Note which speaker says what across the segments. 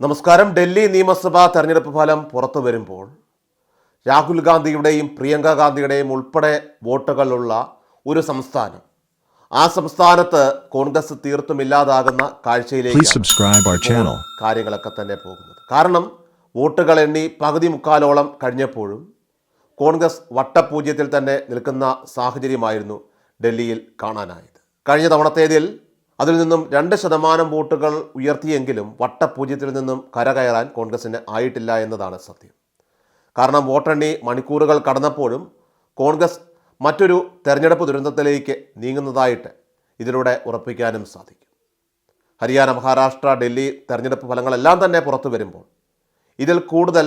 Speaker 1: നമസ്കാരം. ഡൽഹി നിയമസഭാ തെരഞ്ഞെടുപ്പ് ഫലം പുറത്തു വരുമ്പോൾ രാഹുൽ ഗാന്ധിയുടെയും പ്രിയങ്ക ഗാന്ധിയുടെയും ഉൾപ്പെടെ വോട്ടുകളുള്ള ഒരു സംസ്ഥാനം ആ സംസ്ഥാനത്ത് കോൺഗ്രസ് തീർത്തും ഇല്ലാതാകുന്ന കാഴ്ചയിലേക്ക്. കാര്യങ്ങളൊക്കെ തന്നെ പോകുന്നത്. കാരണം വോട്ടുകൾ എണ്ണി പകുതി മുക്കാലോളം കഴിഞ്ഞപ്പോഴും കോൺഗ്രസ് വട്ടപൂജ്യത്തിൽ തന്നെ നിൽക്കുന്ന സാഹചര്യമായിരുന്നു ഡൽഹിയിൽ കാണാനായത്. കഴിഞ്ഞ തവണത്തേതിൽ അതിൽ നിന്നും രണ്ട് ശതമാനം വോട്ടുകൾ ഉയർത്തിയെങ്കിലും വട്ടപൂജ്യത്തിൽ നിന്നും കരകയറാൻ കോൺഗ്രസിന് ആയിട്ടില്ല എന്നതാണ് സത്യം. കാരണം വോട്ടെണ്ണി മണിക്കൂറുകൾ കടന്നപ്പോഴും കോൺഗ്രസ് മറ്റൊരു തെരഞ്ഞെടുപ്പ് ദുരന്തത്തിലേക്ക് നീങ്ങുന്നതായിട്ട് ഇതിലൂടെ ഉറപ്പിക്കാനും സാധിക്കും. ഹരിയാന മഹാരാഷ്ട്ര ഡൽഹി തെരഞ്ഞെടുപ്പ് ഫലങ്ങളെല്ലാം തന്നെ പുറത്തു വരുമ്പോൾ ഇതിൽ കൂടുതൽ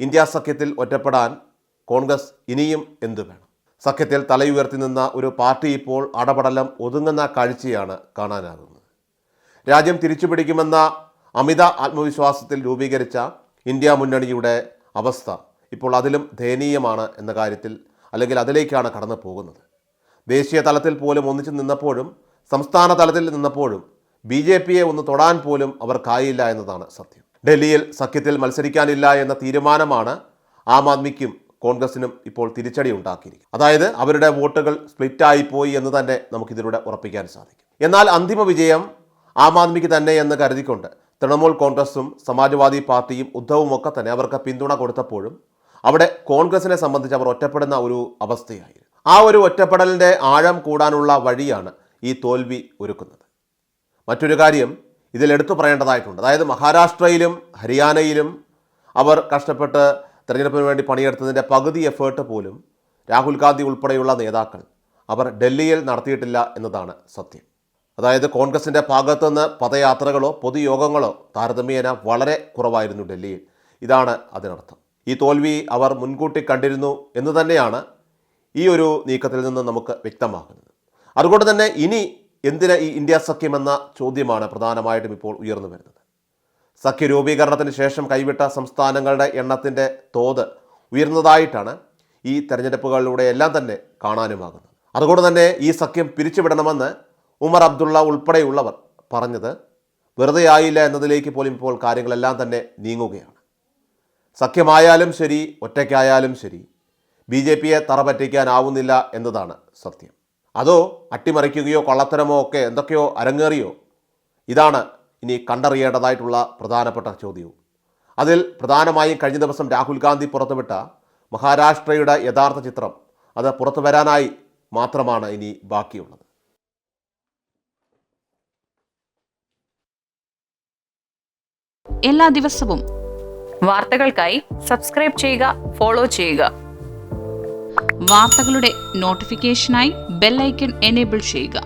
Speaker 1: ഇന്ത്യ സഖ്യത്തിൽ ഒറ്റപ്പെടാൻ കോൺഗ്രസ് ഇനിയും എന്തു വേണം സഖ്യത്തിൽ തലയുയർത്തി നിന്ന ഒരു പാർട്ടി ഇപ്പോൾ അടപടലം ഒതുങ്ങുന്ന കാഴ്ചയാണ് കാണാനാകുന്നത്. രാജ്യം തിരിച്ചുപിടിക്കുമെന്ന അമിത ആത്മവിശ്വാസത്തിൽ രൂപീകരിച്ച ഇന്ത്യ മുന്നണിയുടെ അവസ്ഥ ഇപ്പോൾ അതിലും ദയനീയമാണ് എന്ന കാര്യത്തിൽ അല്ലെങ്കിൽ അതിലേക്കാണ് കടന്നു പോകുന്നത് ദേശീയ തലത്തിൽ പോലും ഒന്നിച്ചു നിന്നപ്പോഴും സംസ്ഥാന തലത്തിൽ നിന്നപ്പോഴും ബി ജെ പിയെ ഒന്ന് തൊടാൻ പോലും അവർക്കായില്ല എന്നതാണ് സത്യം. ഡൽഹിയിൽ സഖ്യത്തിൽ മത്സരിക്കാനില്ല എന്ന തീരുമാനമാണ് ആം ആദ്മിക്കും കോൺഗ്രസിനും ഇപ്പോൾ തിരിച്ചടി ഉണ്ടാക്കിയിരിക്കും അതായത് അവരുടെ വോട്ടുകൾ സ്പ്ലിറ്റായി പോയി എന്ന് തന്നെ നമുക്കിതിലൂടെ ഉറപ്പിക്കാൻ സാധിക്കും. എന്നാൽ അന്തിമ വിജയം ആം ആദ്മിക്ക് തന്നെ എന്ന് കരുതിക്കൊണ്ട് തൃണമൂൽ കോൺഗ്രസും സമാജ്വാദി പാർട്ടിയും ഉദ്ധവും ഒക്കെ തന്നെ അവർക്ക് പിന്തുണ കൊടുത്തപ്പോഴും അവിടെ കോൺഗ്രസിനെ സംബന്ധിച്ച് അവർ ഒറ്റപ്പെടുന്ന ഒരു അവസ്ഥയായിരുന്നു. ആ ഒരു ഒറ്റപ്പെടലിന്റെ ആഴം കൂടാനുള്ള വഴിയാണ് ഈ തോൽവി ഒരുക്കുന്നത്. മറ്റൊരു കാര്യം ഇതിൽ എടുത്തു പറയേണ്ടതായിട്ടുണ്ട്. അതായത് മഹാരാഷ്ട്രയിലും ഹരിയാനയിലും അവർ കഷ്ടപ്പെട്ട് തെരഞ്ഞെടുപ്പിന് വേണ്ടി പണിയെടുത്തതിന്റെ പകുതി എഫേർട്ട് പോലും രാഹുൽ ഗാന്ധി ഉൾപ്പെടെയുള്ള നേതാക്കൾ അവർ ഡൽഹിയിൽ നടത്തിയിട്ടില്ല എന്നതാണ് സത്യം. അതായത് കോൺഗ്രസിന്റെ ഭാഗത്തുനിന്ന് പദയാത്രകളോ പൊതുയോഗങ്ങളോ താരതമ്യേന വളരെ കുറവായിരുന്നു ഡൽഹിയിൽ. ഇതാണ് അതിനർത്ഥം. ഈ തോൽവി അവർ മുൻകൂട്ടി കണ്ടിരുന്നു എന്ന് തന്നെയാണ് ഈ ഒരു നീക്കത്തിൽ നിന്ന് നമുക്ക് വ്യക്തമാകുന്നത്. അതുകൊണ്ട് തന്നെ ഇനി എന്തിന് ഈ ഇന്ത്യ സഖ്യമെന്ന ചോദ്യമാണ് പ്രധാനമായിട്ടും ഇപ്പോൾ ഉയർന്നു വരുന്നത്. സഖ്യ രൂപീകരണത്തിന് ശേഷം കൈവിട്ട സംസ്ഥാനങ്ങളുടെ എണ്ണത്തിന്റെ തോത് ഉയർന്നതായിട്ടാണ് ഈ തെരഞ്ഞെടുപ്പുകളിലൂടെ എല്ലാം തന്നെ കാണാനുമാകുന്നത്. അതുകൊണ്ട് തന്നെ ഈ സഖ്യം പിരിച്ചുവിടണമെന്ന് ഉമർ അബ്ദുള്ള ഉൾപ്പെടെയുള്ളവർ പറഞ്ഞത് വെറുതെ ആയില്ല എന്നതിലേക്ക് പോലും ഇപ്പോൾ കാര്യങ്ങളെല്ലാം തന്നെ നീങ്ങുകയാണ്. സഖ്യമായാലും ശരി ഒറ്റയ്ക്കായാലും ശരി ബി ജെ പിയെ തറപറ്റിക്കാനാവുന്നില്ല എന്നതാണ് സത്യം. അതോ അട്ടിമറിക്കുകയോ കള്ളത്തരമോ ഒക്കെ എന്തൊക്കെയോ അരങ്ങേറിയോ? ഇതാണ് ഇനി കണ്ടറിയേണ്ടതായിട്ടുള്ള പ്രധാനപ്പെട്ട ചോദ്യവും. അതിൽ പ്രധാനമായും കഴിഞ്ഞ ദിവസം രാഹുൽ ഗാന്ധി പുറത്തുവിട്ട മഹാരാഷ്ട്രയുടെ യഥാർത്ഥ ചിത്രം അത് പുറത്തു വരാനായി മാത്രമാണ് ഇനി ബാക്കിയുള്ളത്.
Speaker 2: എല്ലാ ദിവസവും
Speaker 3: വാർത്തകൾക്കായി സബ്സ്ക്രൈബ് ചെയ്യുക ഫോളോ ചെയ്യുക.
Speaker 2: വാർത്തകളുടെ നോട്ടിഫിക്കേഷനായി ബെല്ലൈക്കൺ എനേബിൾ ചെയ്യുക.